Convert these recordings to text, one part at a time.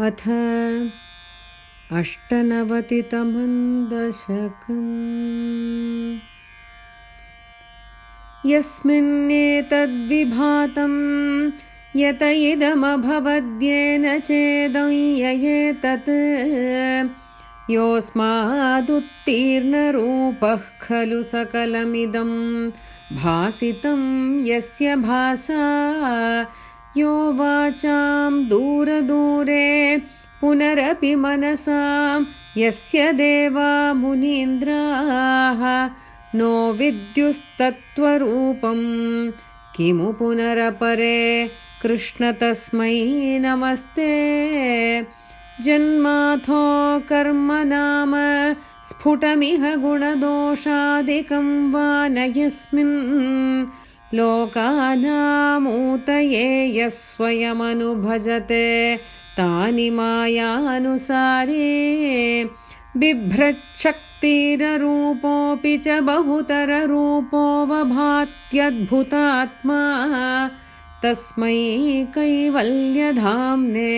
अथ अष्टनवतितमं दशकम्। यस्मिन्नेतद्विभातं यत इदमभवद्येन चेदयेतत् योऽस्मादुत्तीर्णरूपः खलु सकलमिदं भासितं यस्य भासा यो वाचां दूरदूरे पुनरपि मनसां यस्य देवा मुनीन्द्राः नो विद्युस्तत्त्वरूपं किमु पुनरपरे कृष्ण तस्मै नमस्ते। जन्माथो कर्म नाम स्फुटमिह गुणदोषादिकं वा न यस्मिन् लोकानामूतये यः स्वयमनुभजते तानि मायानुसारे बिभ्रच्छक्तिररूपोऽपि च बहुतररूपोऽवभात्यद्भुतात्मा तस्मै कैवल्यधाम्ने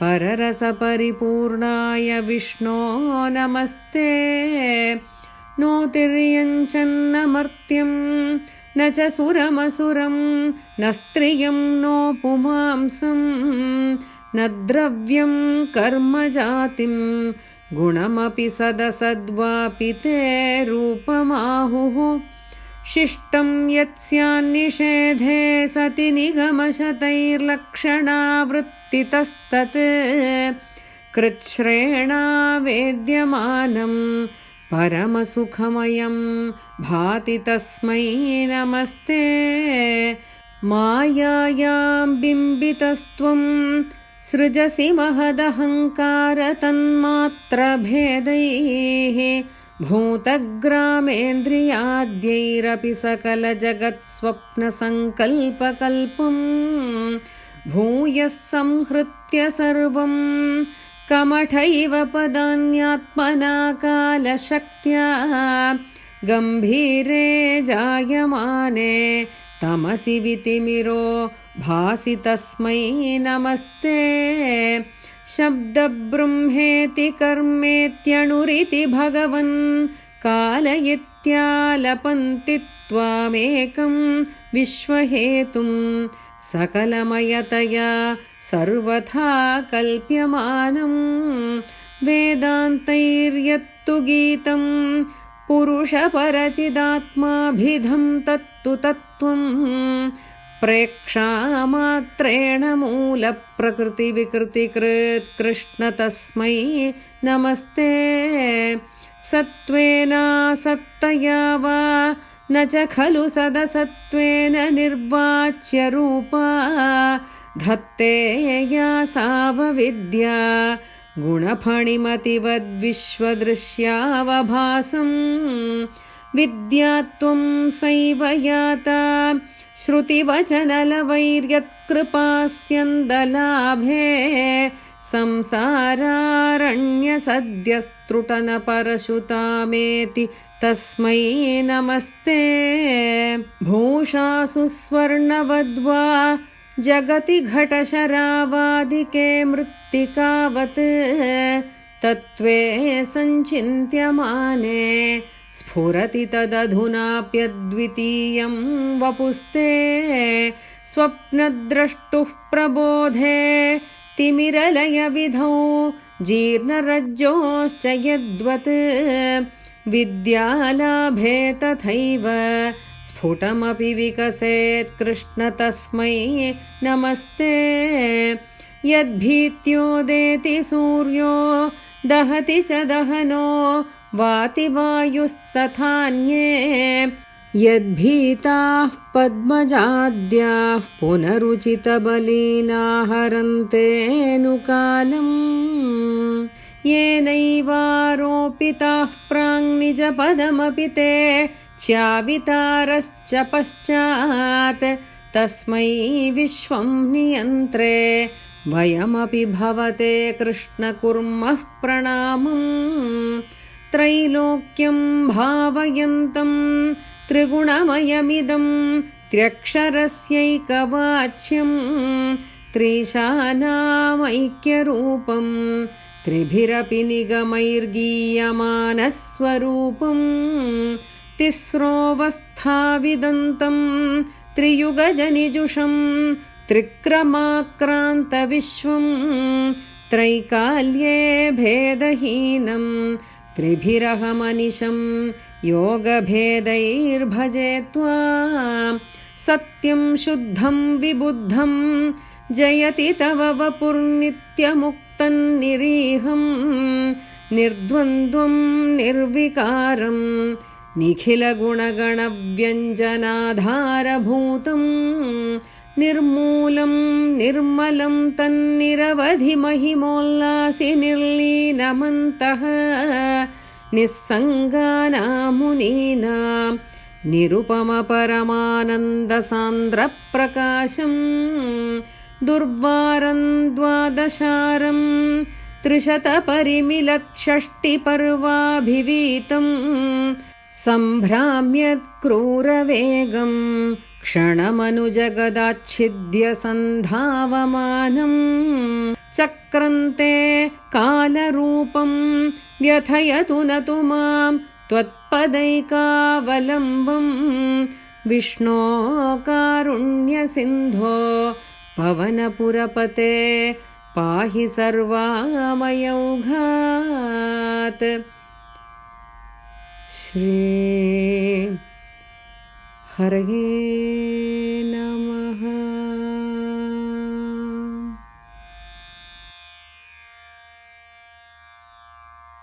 पररसपरिपूर्णाय विष्णो नमस्ते। नोतिर्यञ्चन्नमर्त्यम् न च सुरमसुरं न स्त्रियं नो पुमांसं न द्रव्यं कर्मजातिं गुणमपि सदसद्वापि ते रूपमाहुः। शिष्टं यत्स्यान्निषेधे सति निगमशतैर्लक्षणावृत्तितस्तत्। कृच्छ्रेणा वेद्यमानम् परमसुखमयं भाति तस्मै नमस्ते। मायायां बिम्बितस्त्वं सृजसि महदहङ्कारतन्मात्रभेदैः भूतग्रामेन्द्रियाद्यैरपि सकलजगत्स्वप्नसङ्कल्पकल्पं भूयः संहृत्य सर्वम् कमठैव पदान्यात्मना कालशक्त्या गम्भीरे जायमाने तमसि वितिमिरो भासि तस्मै नमस्ते। शब्दबृंहेति कर्मेत्यणुरिति भगवन् कालयित्यालपन्ति त्वामेकं विश्वहेतुम् सकलमयतया सर्वथा कल्प्यमानं वेदान्तैर्यत्तु गीतं पुरुषपरचिदात्माभिधं तत्तु तत्त्वं प्रेक्षामात्रेण मूलप्रकृतिविकृतिकृत् कृष्ण तस्मै नमस्ते सत्त्वेनासत्तया वा न च खलु सदसत्त्वेन निर्वाच्यरूपा धत्ते या सावविद्या गुणफणिमतिवद्विश्वदृश्यावभासं विद्या त्वं सैव याता श्रुतिवचनलवैर्यत्कृपास्यन्दलाभे संसारारण्यसद्यस्त्रुटनपरशुतामेति तस्मै नमस्ते। भूषासु स्वर्णवद्वा जगति घटशरावादिके मृत्तिकावत् तत्त्वे सञ्चिन्त्यमाने स्फुरति तदधुनाप्यद्वितीयं वपुस्ते। स्वप्नद्रष्टुः प्रबोधे तिमिरलयविधौ जीर्णरज्जोश्च यद्वत् विद्यालाभे तथैव स्फुटमपि विकसेत् कृष्ण तस्मै नमस्ते। यद्भीत्योदेति सूर्यो, दहति च दहनो, वाति यद्भीताः पद्मजाद्याः पुनरुचितबलीनाहरन्तेऽनुकालम्। येनैवारोपिताः प्राङ्निजपदमपि ते च्यावितारश्च पश्चात् तस्मै विश्वं नियन्त्रे। वयमपि भवते कृष्ण कुर्मः प्रणामम्। त्रैलोक्यं भावयन्तं त्रिगुणमयमिदं त्र्यक्षरस्यैकवाच्यं त्रिशानामैक्यरूपं त्रिभिरपि निगमैर्गीयमानस्वरूपं तिस्रोऽवस्थाविदन्तं त्रियुगजनिजुषं त्रिक्रमाक्रान्तविश्वं त्रैकाल्ये भेदहीनं त्रिभिरहमनिशम् योगभेदैर्भजे त्वा सत्यं शुद्धं विबुद्धं जयति तव वपुर्नित्यमुक्तन्निरीहम् निर्द्वन्द्वं निर्विकारम् निखिलगुणगणव्यञ्जनाधारभूतम् निर्मूलं निर्मलं तन्निरवधिमहिमोल्लासि निर्लीनमन्तः निस्सङ्गानामुनीनां निरुपमपरमानन्दसान्द्रप्रकाशम् दुर्वारं द्वादशारं त्रिशतपरिमिलत्षष्टिपर्वाभिवीतम् सम्भ्राम्यत्क्रूरवेगम् क्षणमनुजगदाच्छिद्य सन्धावमानम् चक्रन्ते कालरूपम् व्यथयतु न तु मां त्वत्पदैकावलम्बम् विष्णो कारुण्यसिन्धो पवनपुरपते पाहि सर्वामयौघात्। श्री हरये नमः।